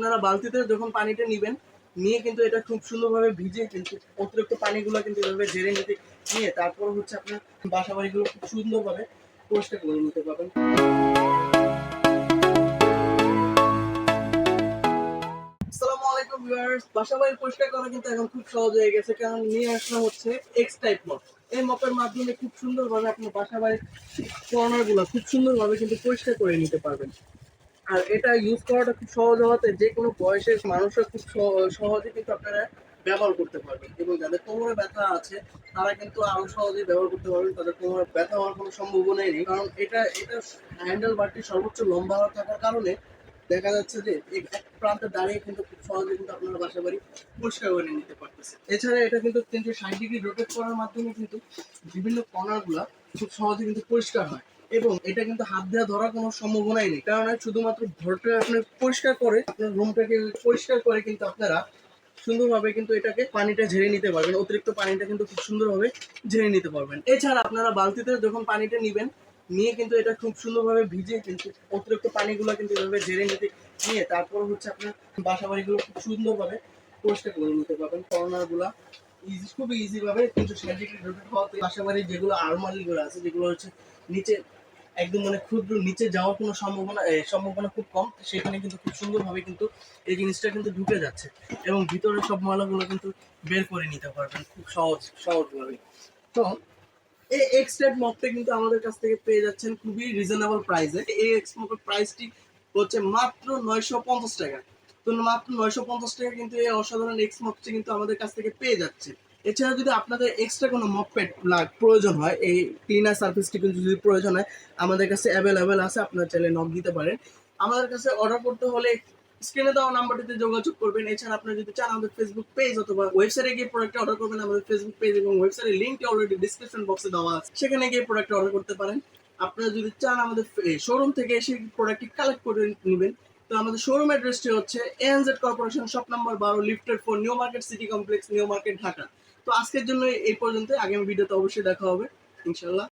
আপনারা বালতিতে যখন পানিটা নেবেন, নিয়ে কিন্তু এটা খুব সুন্দরভাবে ভিজে কিন্তু অতিরিক্ত পানিগুলো কিন্তু এভাবে ঝেড়ে নিতে, নিয়ে তারপর হচ্ছে আপনার বাসা বাড়িগুলো খুব সুন্দরভাবে পরিষ্কার করে নিতে পারবেন। পরিষ্কার করা কিন্তু এখন খুব সহজ হয়ে গেছে, কারণ নিয়ে আসলাম হচ্ছে এক্স টাইপ মপ এই মপের মাধ্যমে খুব সুন্দরভাবে আপনার বাসাবাড়ির কর্নারগুলো খুব সুন্দরভাবে কিন্তু পরিষ্কার করে নিতে পারবেন। আর এটা ইউজ করাটা খুব সহজ হওয়াতে যে কোনো বয়সের মানুষরা খুব সহ- সহজে কিন্তু আপনারা ব্যবহার করতে পারবেন। এবং যাদের কোমরে ব্যথা আছে, তারা কিন্তু আরও সহজেই ব্যবহার করতে পারবেন। তাদের কোমরে ব্যথা হওয়ার কোনো সম্ভাবনাই নেই। কারণ এটা এটা হ্যান্ডেল বারটি সর্বোচ্চ লম্বা থাকার কারণে দেখা যাচ্ছে যে এক প্রান্তে দাঁড়িয়ে কিন্তু খুব সহজে কিন্তু আপনারা বাসা বাড়ি পরিষ্কার করে নিতে পারতেছে এছাড়া এটা কিন্তু তিনশো ষাট ডিগ্রি রোটেট করার মাধ্যমে কিন্তু বিভিন্ন কর্নার খুব সহজে কিন্তু পরিষ্কার হয়। এবং এটা কিন্তু হাত দেওয়া ধরার কোনো সম্ভাবনাই নেই। কারণ শুধুমাত্র ঘরটা আপনি পরিষ্কার করে, আপনার রুমটাকে পরিষ্কার করে কিন্তু আপনারা সুন্দরভাবে কিন্তু এটাকে পানিটা ঝেড়ে নিতে পারবেন। অতিরিক্ত পানিটা কিন্তু খুব সুন্দরভাবে ঝেড়ে নিতে পারবেন। এছাড়া আপনারা বালতিতে যখন পানিটা নেবেন, নিয়ে কিন্তু এটা খুব সুন্দরভাবে ভিজে কিন্তু অতিরিক্ত পানিগুলো কিন্তু এভাবে ঝেড়ে নিতে, নিয়ে তারপর হচ্ছে আপনার বাসা বাড়িগুলো খুব সুন্দরভাবে পরিষ্কার করে নিতে পারবেন। কর্নারগুলা ইজি খুব ইজিভাবে কিন্তু রোটেট হওয়াতে বাসা বাড়ির যেগুলো আলমারি গুলো আছে, যেগুলো হচ্ছে নিচে একদম মানে ক্ষুদ্র নিচে যাওয়ার কোনো সম্ভাবনা সম্ভাবনা খুব কম। সেখানে কিন্তু খুব সুন্দরভাবে কিন্তু এই জিনিসটা কিন্তু ঢুকে যাচ্ছে এবং ভিতরে সব ময়লাগুলো কিন্তু বের করে নিতে পারবেন খুব সহজ, সহজভাবে। তো এই এক্স টাইপ মপটা কিন্তু আমাদের কাছ থেকে পেয়ে যাচ্ছেন খুবই রিজনেবল প্রাইসে এই এক্স মপের প্রাইসটি হচ্ছে মাত্র নয়শো পঞ্চাশ টাকা। তো মাত্র নয়শো পঞ্চাশ টাকা কিন্তু এই অসাধারণ এক্স মপটি কিন্তু আমাদের কাছ থেকে পেয়ে যাচ্ছে। এছাড়া যদি আপনাদের এক্সট্রা কোনো মপ প্যাড প্রয়োজন হয়, এই ক্লিনার সার্ভিসটি কিন্তু যদি প্রয়োজন হয়, আমাদের কাছে অ্যাভেলেবেল আছে, আপনারা চাইলে নক দিতে পারেন। আমাদের কাছে অর্ডার করতে হলে স্ক্রিনে দেওয়া নাম্বারটিতে যোগাযোগ করবেন। এছাড়া আপনারা যদি চান, আমাদের ফেসবুক পেজ অথবা ওয়েবসাইটে গিয়ে প্রোডাক্ট অর্ডার করবেন, আমাদের ফেসবুক পেজ এবং ওয়েবসাইটের লিঙ্কটি অলরেডি ডিসক্রিপশন বক্সে দেওয়া আছে। সেখানে গিয়ে প্রোডাক্ট অর্ডার করতে পারেন। আপনারা যদি চান, আমাদের শোরুম থেকে এসে প্রোডাক্টটি কালেক্ট করে নেবেন। তো আমাদের শোরুম অ্যাড্রেসটি হচ্ছে এএনজেড কর্পোরেশন শপ নাম্বার বারো lifted four new market city complex new market Dhaka আজকের জন্য এই পর্যন্ত আগামী ভিডিওতে অবশ্যই দেখা হবে। ইনশাল্লাহ